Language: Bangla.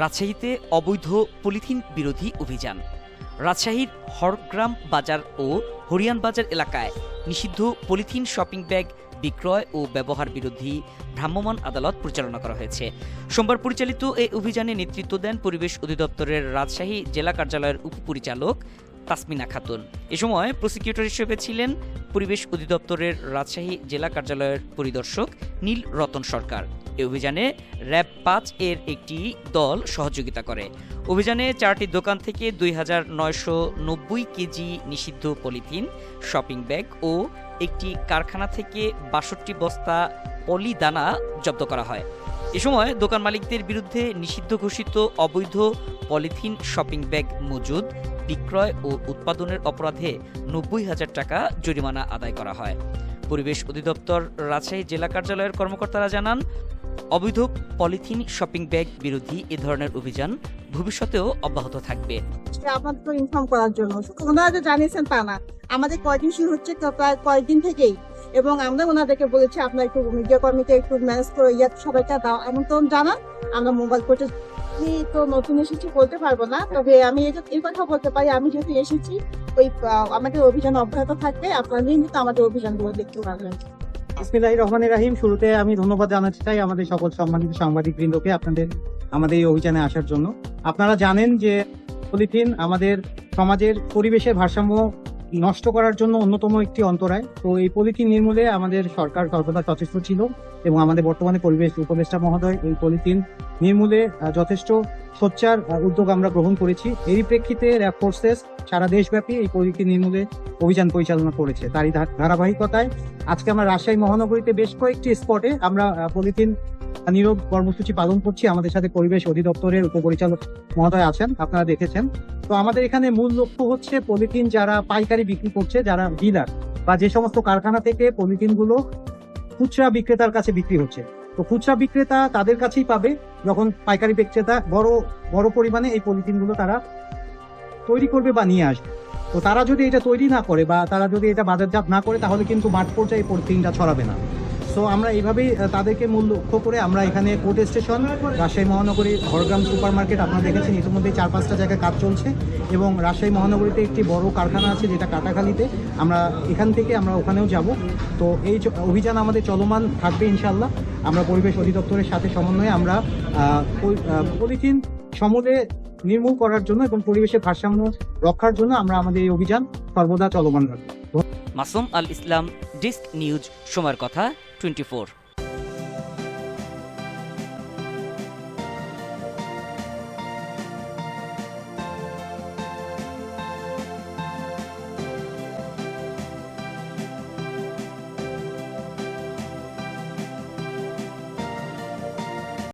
রাজশাহীতে অবৈধ পলিথিন বিরোধী অভিযান। রাজশাহীর হরগ্রাম বাজার ও হরিয়ান বাজার এলাকায় নিষিদ্ধ পলিথিন শপিং ব্যাগ বিক্রয় ও ব্যবহার বিরোধী ভ্রাম্যমাণ আদালত পরিচালনা করা হয়েছে। সোমবার পরিচালিত এই অভিযানে নেতৃত্ব দেন পরিবেশ অধিদপ্তরের রাজশাহী জেলা কার্যালয়ের উপপরিচালক তাসমিনা খাতুন। এ সময় প্রসিকিউটর হিসেবে ছিলেন পরিবেশ অধিদপ্তরের রাজশাহী জেলা কার্যালয়ের পরিদর্শক নীল রতন সরকার। এই অভিযানে র্যাব পাঁচ এর একটি দল সহযোগিতা করে। অভিযানে চারটি দোকান থেকে দুই হাজার নয়শো নব্বই কেজি নিষিদ্ধ পলিথিন, শপিং ব্যাগ ও একটি কারখানা থেকে বাষট্টি বস্তা পলিদানা জব্দ করা হয়। এ সময় দোকান মালিকদের বিরুদ্ধে নিষিদ্ধ ঘোষিত অবৈধ পলিথিন, শপিং ব্যাগ মজুদ, বিক্রয় ও উৎপাদনের অপরাধে নব্বই হাজার টাকা জরিমানা আদায় করা হয়। পরিবেশ অধিদপ্তর রাজশাহী জেলা কার্যালয়ের কর্মকর্তারা জানান অবৈধ পলিথিন শপিং ব্যাগ বিরোধী এ ধরনের অভিযান ভবিষ্যতেও অব্যাহত থাকবে। সেটা আপনাদের ইনফর্ম করার জন্য। ওনারা যে জানিয়েছেন তা না। আমাদের কয়দিন শুরু হচ্ছে প্রায় কয়েকদিন থেকেই। এবং আমরা ওনাদেরকে বলেছি, আপনার একটু মিডিয়া কর্মীকে একটু ম্যানেজ করে ইয়ে সবাইকে দাও। এমন তো জানান, আমরা মোবাইল করতে তো নতুন এসেছি বলতে পারব না। তবে আমি এই কথা বলতে পারি, আমি যেহেতু এসেছি, ওই আমাদের অভিযান অব্যাহত থাকবে। আপনারা নিয়মিত আমাদের অভিযানগুলো দেখতে পারবেন। ইসমিল্লাহ রহমানের রাহিম। শুরুতে আমি ধন্যবাদ জানাতে চাই আমাদের সকল সম্মানিত সাংবাদিক বৃন্দকে আপনাদের, আমাদের এই অভিযানে আসার জন্য। আপনারা জানেন যে পলিথিন আমাদের সমাজের পরিবেশের ভারসাম্য নষ্ট করার জন্য অন্যতম একটি অন্তরায়। তো এই পলিথিন নির্মূলে আমাদের সরকার সর্বদা সচেষ্ট ছিল এবং আমাদের বর্তমানে পরিবেশ উপদেষ্টা মহোদয় এই পলিথিন নির্মূলে যথেষ্ট সোচ্চার উদ্যোগ আমরা গ্রহণ করেছি। এরই প্রেক্ষিতে র্যাব ফোর্সেস সারা দেশব্যাপী এই পলিথিন নির্মূলে অভিযান পরিচালনা করেছে। তারই ধারাবাহিকতায় আজকে আমরা রাজশাহী মহানগরীতে বেশ কয়েকটি স্পটে আমরা পলিথিন নীরব কর্মসূচি পালন করছি। আমাদের সাথে পরিবেশ অধিদপ্তরের উপপরিচালক মহোদয় আছেন, আপনারা দেখেছেন। তো আমাদের এখানে মূল লক্ষ্য হচ্ছে পলিথিন যারা পাইকারি বিক্রি করছে, যারা ডিলার বা যে সমস্ত কারখানা থেকে পলিথিনগুলো খুচরা বিক্রেতার কাছে বিক্রি হচ্ছে। তো খুচরা বিক্রেতা তাদের কাছেই পাবে যখন পাইকারি বিক্রেতা বড় বড় পরিমাণে এই পলিথিনগুলো তারা তৈরি করবে বা নিয়ে আসবে। তো তারা যদি এটা তৈরি না করে বা তারা যদি এটা বাজারজাত না করে, তাহলে কিন্তু মাঠ পর্যায়ে পলিথিনটা ছড়াবে না। সো আমরা এইভাবেই তাদেরকে মূল লক্ষ্য করে আমরা এখানে কোর্ট স্টেশন, রাজশাহী মহানগরী হরগ্রাম সুপার মার্কেট আপনারা দেখেছেন ইতিমধ্যে চার পাঁচটা জায়গায় কাজ চলছে। এবং রাজশাহী মহানগরীতে একটি বড় কারখানা আছে, যেটা কাটাখালীতে। আমরা এখান থেকে আমরা ওখানেও যাব। তো এই অভিযান আমাদের চলমান থাকবে ইনশাল্লাহ আমরা পরিবেশ অধিদপ্তরের সাথে সমন্বয়ে আমরা পলিথিন সমূলে নির্মূল করার জন্য এবং পরিবেশের ভারসাম্য রক্ষার জন্য আমরা আমাদের এই অভিযান সর্বদা চলমান রাখব। মাসুম আল ইসলাম, ডিস্ক নিউজ, সময়ের কথা। টোয়েন্টি